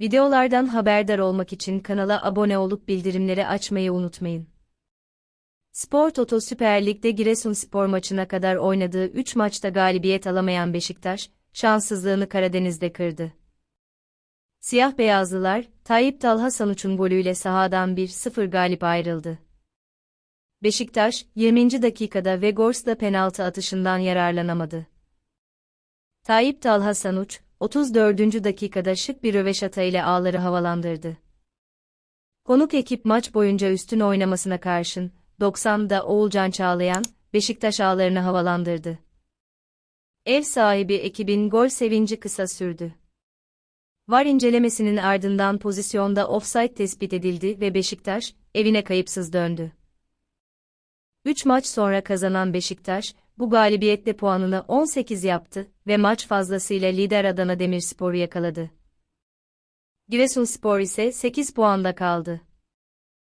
Videolardan haberdar olmak için kanala abone olup bildirimleri açmayı unutmayın. Spor Toto Süper Lig'de Giresunspor maçına kadar oynadığı 3 maçta galibiyet alamayan Beşiktaş, şanssızlığını Karadeniz'de kırdı. Siyah beyazlılar, Tayyip Talha Sanuç'un golüyle sahadan 1-0 galip ayrıldı. Beşiktaş, 20. dakikada Vegors'la penaltı atışından yararlanamadı. Tayyip Talha Sanuç, 34. dakikada şık bir röveşata ile ağları havalandırdı. Konuk ekip maç boyunca üstün oynamasına karşın, 90'da Oğulcan Çağlayan, Beşiktaş ağlarını havalandırdı. Ev sahibi ekibin gol sevinci kısa sürdü. VAR incelemesinin ardından pozisyonda offside tespit edildi ve Beşiktaş, evine kayıpsız döndü. 3 maç sonra kazanan Beşiktaş, bu galibiyetle puanını 18 yaptı ve maç fazlasıyla lider Adana Demirspor'u yakaladı. Giresunspor ise 8 puanda kaldı.